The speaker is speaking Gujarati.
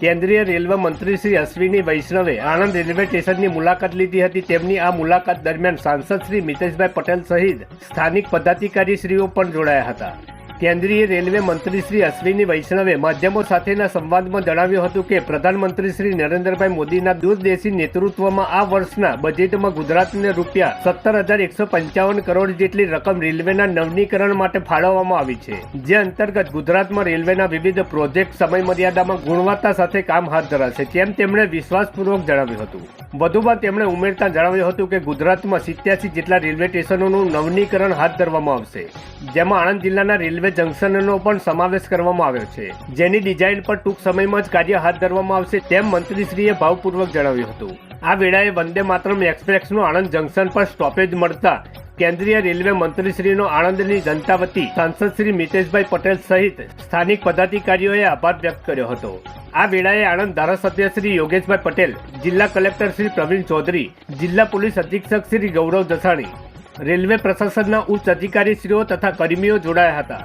કેન્દ્રીય રેલવે મંત્રી શ્રી અશ્વિની વૈષ્ણવે આણંદ રેલવે સ્ટેશનની મુલાકાત લીધી હતી. તેમની આ મુલાકાત દરમિયાન સાંસદ શ્રી મિતેશભાઈ પટેલ સહિત સ્થાનિક પદાધિકારીશ્રીઓ પણ જોડાયા હતા. કેન્દ્રીય રેલવે મંત્રી શ્રી અશ્વિની વૈષ્ણવે માધ્યમો સાથેના સંવાદમાં જણાવ્યું હતું કે પ્રધાનમંત્રી શ્રી નરેન્દ્રભાઈ મોદીના દૂરદેશી નેતૃત્વમાં આ વર્ષના બજેટમાં ગુજરાતને રૂપિયા સત્તર હજાર એકસો પંચાવન કરોડ જેટલી રકમ રેલવેના નવનીકરણ માટે ફાળવવામાં આવી છે. જે અંતર્ગત ગુજરાતમાં રેલવેના વિવિધ પ્રોજેક્ટ સમય મર્યાદામાં ગુણવત્તા સાથે કામ હાથ ધરાશે તેમ તેમણે વિશ્વાસપૂર્વક જણાવ્યું હતું. વધુમાં તેમણે ઉમેરતા જણાવ્યું હતું કે ગુજરાતમાં સિત્યાસી જેટલા રેલવે સ્ટેશનોનું નવનીકરણ હાથ ધરવામાં આવશે. જેમાં આણંદ જિલ્લાના રેલવે જંકશનનો પણ સમાવેશ કરવામાં આવ્યો છે. જેની ડિઝાઇન પર ટૂંક સમયમાં જ કાર્ય હાથ ધરવામાં આવશે તેમ મંત્રીશ્રીએ ભાવપૂર્વક જણાવ્યું હતું. આ વેળાએ વંદે માતરમ એક્સપ્રેસનું આણંદ જંકશન પર સ્ટોપેજ મળતા કેન્દ્રીય રેલવે મંત્રીશ્રીનો આણંદની જનતા વતી સાંસદ શ્રી મિતેશભાઈ પટેલ સહિત સ્થાનિક પદાધિકારીઓએ આભાર વ્યક્ત કર્યો હતો. આ વેળાએ આણંદ ધારાસભ્ય શ્રી યોગેશભાઈ પટેલ, જિલ્લા કલેક્ટર શ્રી પ્રવીણ ચૌધરી, જિલ્લા પોલીસ અધિક્ષક શ્રી ગૌરવ જસાણી રેલવે પ્રશાસનના ઉચ્ચ અધિકારીશ્રીઓ તથા કર્મીઓ જોડાયા હતા.